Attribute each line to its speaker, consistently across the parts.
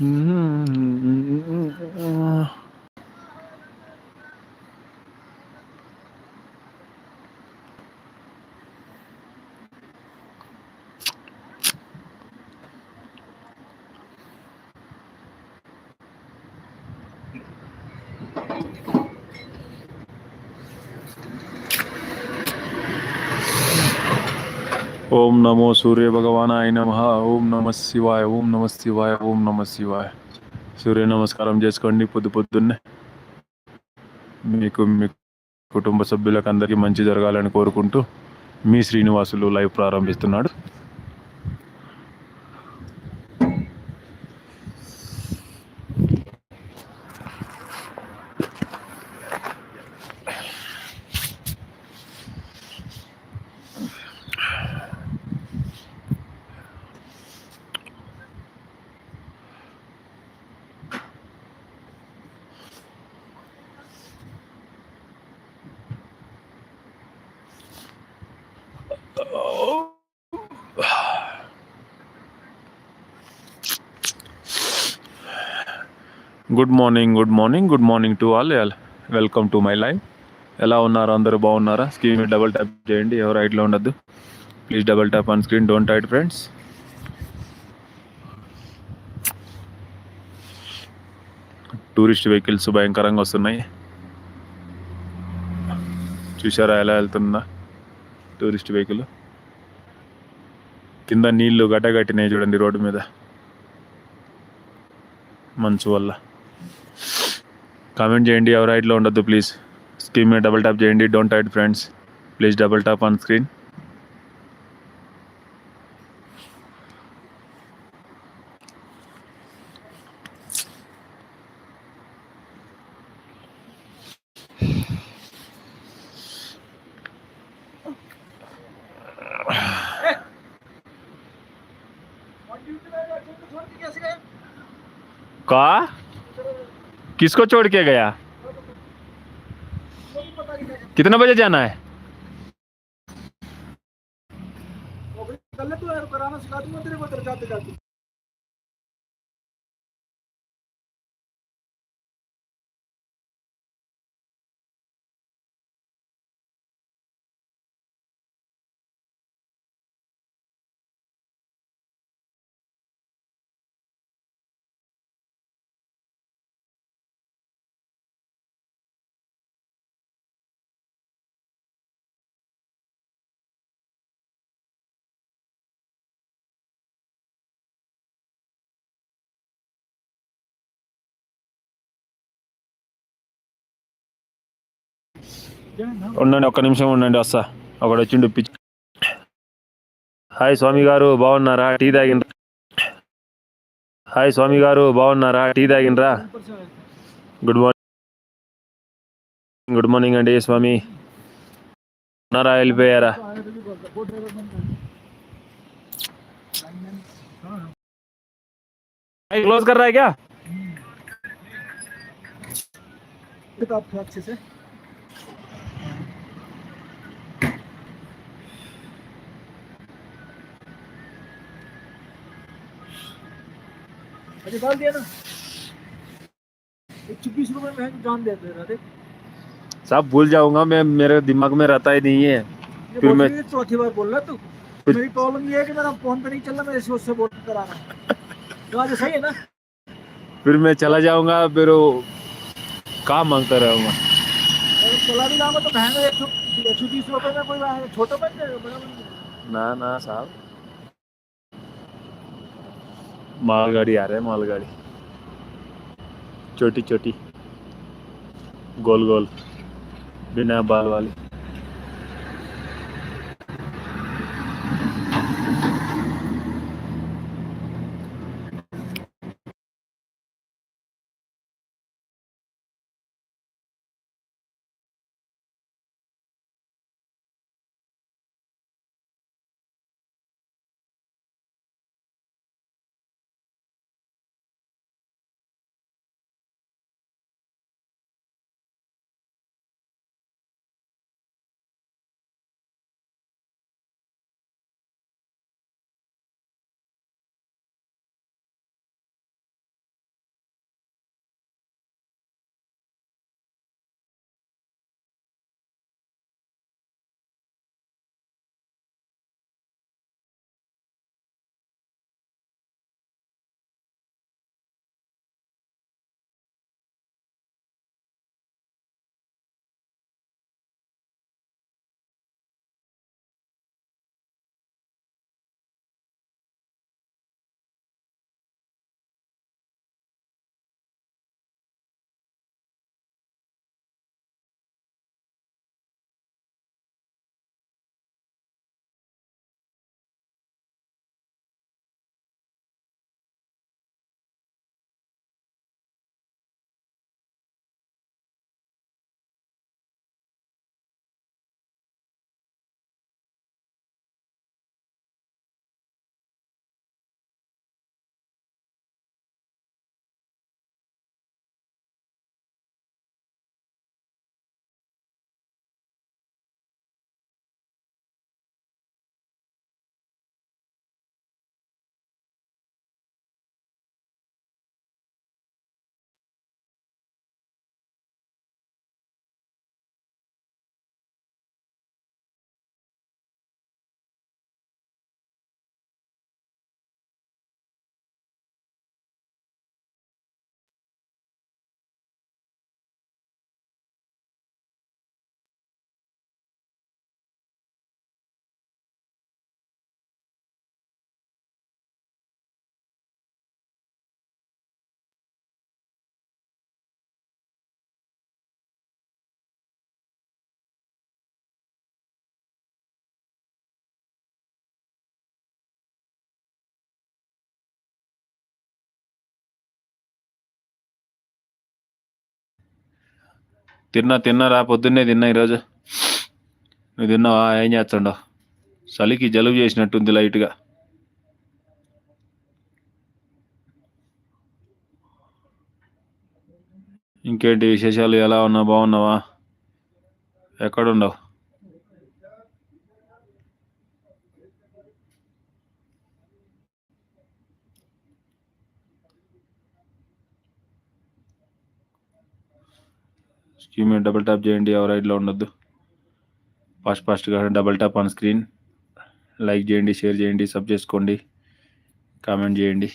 Speaker 1: 음. 음, 음. ఓం నమో సూర్య భగవానాయ నమ. ఓం నమ శివాయ. ఓం నమ శివాయ. ఓం నమ శివాయ. సూర్య నమస్కారం చేసుకోండి పొద్దు పొద్దున్నే. మీకు మీ కుటుంబ సభ్యులకు అందరికీ మంచి జరగాలని కోరుకుంటూ మీ శ్రీనివాసులు లైవ్ ప్రారంభిస్తున్నాడు. Good morning good morning good morning to all welcome to my live ఎలా ఉన్నారు? అందరూ బాగున్నారా? స్క్రీన్ డబల్ డబుల్ ట్యాప్ చేయండి. ఎవరు రైట్లో ఉండద్దు. Please double tap on screen don't tight friends tourist vehicles భయంకరంగా వస్తున్నాయి. చూసారా ఎలా వెళ్తుందా? టూరిస్ట్ వెహికల్ కింద నీళ్ళు గడ్డగట్టినాయి చూడండి రోడ్డు మీద. మంచు వల్ల. కామెంట్ చేయండి ఎవరు రైట్లో ఉండొద్దు ప్లీజ్ స్క్రీన్ మీద డబుల్ ట్యాప్ చేయండి don't tight friends please double tap on screen का किसको छोड़ के गया? कितने बजे जाना है? ఉండండి ఒక్క నిమిషం ఉండండి వస్తా. ఒకటి వచ్చిండు పిచ్చి. హాయ్ స్వామి గారు బాగున్నారా? టీ తాగిండ్రా? హాయ్ స్వామి గారు బాగున్నారా? టీ తాగిండ్రా? గుడ్ మార్నింగ్ గుడ్ మార్నింగ్ అండి స్వామి. ఉన్నారా? వెళ్ళిపోయారా? క్లోజ్ కర్రా क्या
Speaker 2: से डाल दिया ना। छब्बीस रुपए में जान देते रहे
Speaker 1: सब भूल जाऊँगा मैं मेरे दिमाग में रहता ही नहीं है। फिर मैं-
Speaker 2: चौथी बार बोल रहा तू। मेरी प्रॉब्लम ये है कि मेरा फ़ोन पे नहीं चल रहा मैं इसे उससे बोल करा रहा हूँ। तो आज सही है ना?
Speaker 1: फिर मैं चला जाऊँगा फिर वो काम माँगता रहूँगा?
Speaker 2: चला भी जाऊँगा तो महँगा एक सौ सौ तीस रुपए में कोई छोटा बन जाएगा
Speaker 1: ना ना साहब। मालगाड़ी आ रहा है मालगाड़ी। छोटी छोटी गोल गोल बिना बाल वाली। తిన్నా తిన్నారా పొద్దున్నే తిన్నా ఈరోజు. నువ్వు తిన్నావా? ఏం చేస్తుండవు చలికి జలుబు చేసినట్టుంది లైట్గా. ఇంకేంటి విశేషాలు? ఎలా ఉన్నావు? బాగున్నావా? ఎక్కడున్నావు? స్క్రీన్ మీద డబుల్ ట్యాప్ చేయండి ఎవరు రైట్లో ఉండొద్దు. ఫాస్ట్ ఫాస్ట్గా double tap on screen like చేయండి షేర్ చేయండి సబ్ చేసుకోండి. కామెంట్ చేయండి.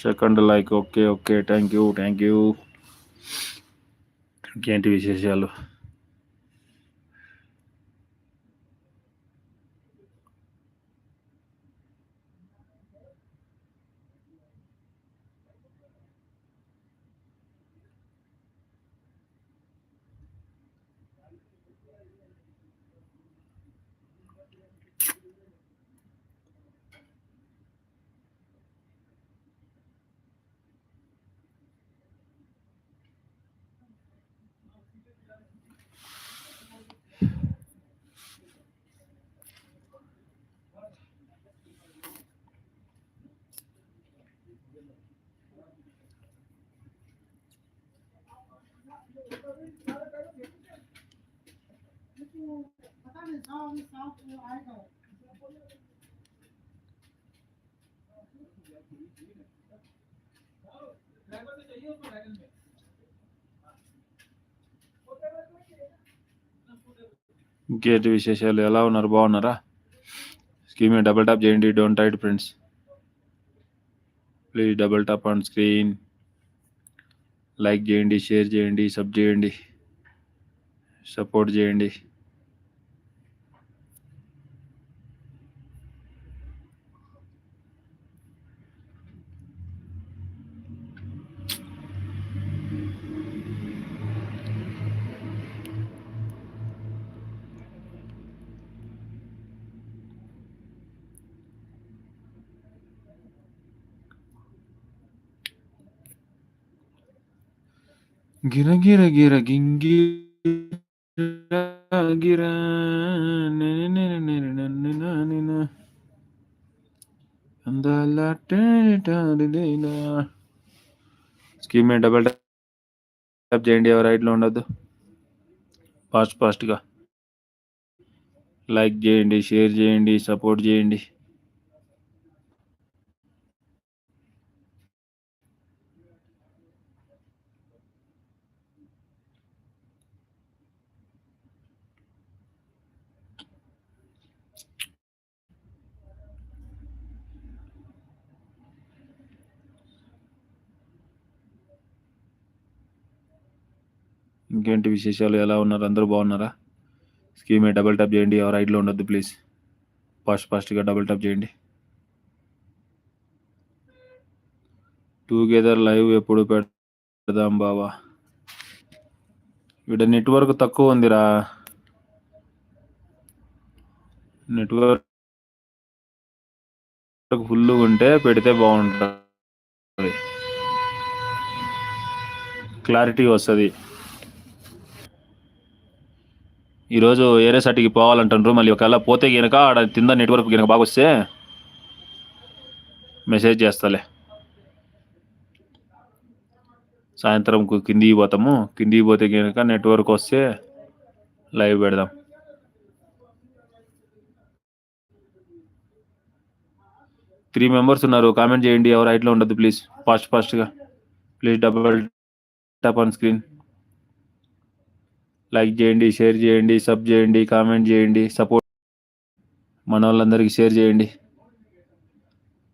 Speaker 1: Second like okay okay thank you thank you ఇంకేంటి విశేషాలు? ఇంకేంటి విశేషాలు ఎలా ఉన్నారు బాగున్నారా స్క్రీన్ మీద డబుల్ ట్యాప్ చేయండి don't tight friends please double tap on screen like చేయండి షేర్ చేయండి సబ్ చేయండి సపోర్ట్ చేయండి గిర గిర గిర గింగి గిర నిన అందాల డబల్ ట్యాప్ చేయండి ఎవరు రైట్లో ఉండద్దు ఫాస్ట్ ఫాస్ట్గా లైక్ చేయండి షేర్ చేయండి సపోర్ట్ చేయండి ఇంకేంటి విశేషాలు? ఎలా ఉన్నారు? అందరూ బాగున్నారా? స్కీమ్ డబుల్ డబల్ ట్యాప్ చేయండి. ఎవరు రైట్లో ఉండొద్దు ప్లీజ్. ఫాస్ట్ ఫాస్ట్గా డబల్ ట్యాప్ చేయండి. టుగెదర్ లైవ్ ఎప్పుడు పెడదాం బావా? ఇక్కడ నెట్వర్క్ తక్కువ ఉందిరా. నెట్వర్క్ ఫుల్ ఉంటే పెడితే బాగుంటుంది. క్లారిటీ వస్తుంది. ఈరోజు ఏరే సటికి పోవాలంటారు మళ్ళీ ఒకవేళ పోతే కనుక ఆడ కింద నెట్వర్క్ కనుక బాగా వస్తే మెసేజ్ చేస్తాలే. సాయంత్రం కిందికి పోతాము. కిందికి పోతే కనుక నెట్వర్క్ వస్తే లైవ్ పెడదాం. త్రీ మెంబర్స్ ఉన్నారు. కామెంట్ చేయండి. ఎవరు రైట్లో ఉండదు ప్లీజ్. ఫాస్ట్ ఫాస్ట్గా. Please double tap on screen. Like చేయండి షేర్ చేయండి సబ్ చేయండి కామెంట్ చేయండి సపోర్ట్ మన వాళ్ళందరికీ షేర్ చేయండి.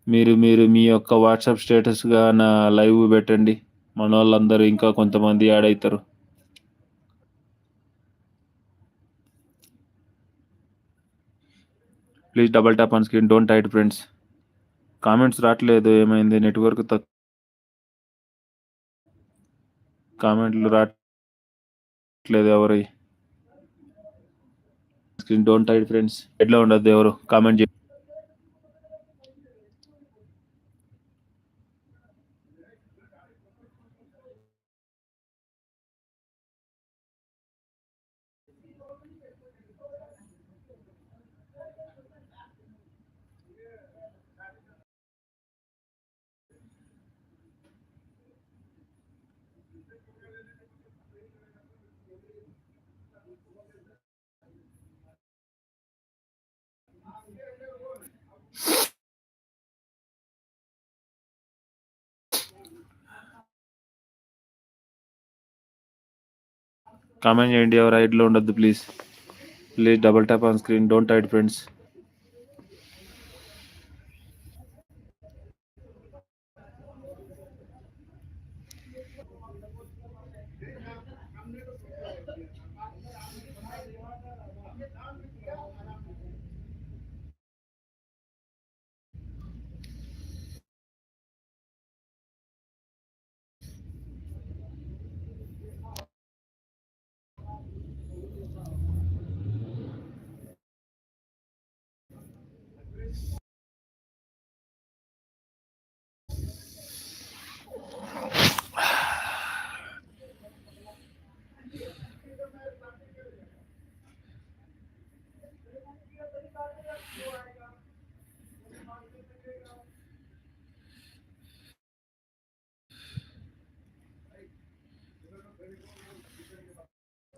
Speaker 1: మీరు మీరు మీ యొక్క వాట్సాప్ స్టేటస్గా నా లైవ్ పెట్టండి. మన వాళ్ళందరూ ఇంకా కొంతమంది యాడ్ అవుతారు please double tap on screen don't tight friends. Comments రావట్లేదు ఏమైంది? నెట్వర్క్ తక్కువ కామెంట్లు లేదు ఎవరి? స్క్రీన్ డోంట్ టైడ్ ఫ్రెండ్స్ ఎట్లా ఉండద్దు ఎవరు? కామెంట్ చేయండి. కామెంట్ చేయండి ఎవరు రైట్లో ఉండొద్దు please please double tap on screen don't hide friends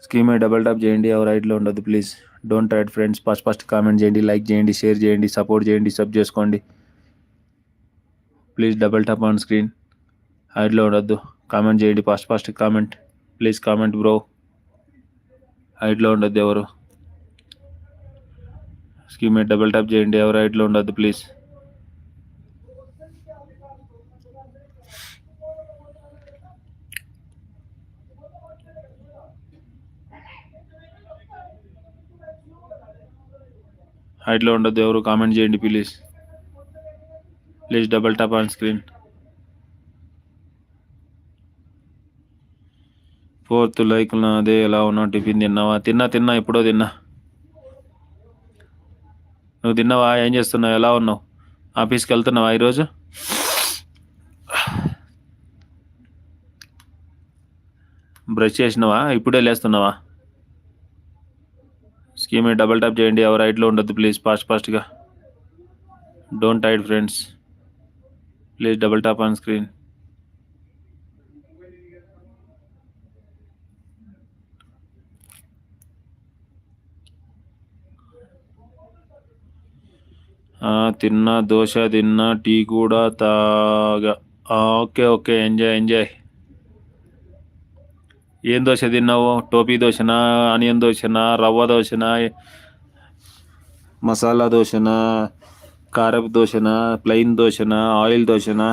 Speaker 1: స్కీమే double tap చేయండి ఎవరు రైట్లో ఉండదు please. Don't tied friends first first comment చేయండి లైక్ చేయండి షేర్ చేయండి సపోర్ట్ చేయండి సబ్ చేసుకోండి. Please double tap on screen హైడ్లో ఉండొద్దు. కామెంట్ చేయండి first first comment please comment bro హైడ్లో ఉండొద్దు ఎవరు. స్కీమ్ డబల్ టాప్ చేయండి ఎవరు హైడ్లో ఉండొద్దు ప్లీజ్ హైట్లో ఉండదు ఎవరు కామెంట్ చేయండి please please double tap on screen fourth like అదే ఎలా ఉన్నావు టిఫిన్ తిన్నావా? తిన్నా తిన్నా ఎప్పుడో తిన్నా. నువ్వు తిన్నావా? ఏం చేస్తున్నావు? ఎలా ఉన్నావు? ఆఫీస్కి వెళ్తున్నావా ఈరోజు? బ్రష్ చేసినావా? ఇప్పుడే లేస్తున్నావా? స్కీమ్ డబల్ ట్యాప్ చేయండి ఎవరు రైట్లో ఉండొద్దు ప్లీజ్ ఫాస్ట్ ఫాస్ట్గా don't tied friends please double tap on screen తిన్నా దోశ తిన్నా టీ కూడా తాగా. Okay okay. ఎంజాయ్ ఎంజాయ్ ఏం దోశ తిన్నావు? టోపీ దోశనా ఆనియన్ దోశనా రవ్వ దోశనా మసాలా దోశనా కారపు దోశనా ప్లెయిన్ దోశనా ఆయిల్ దోశనా?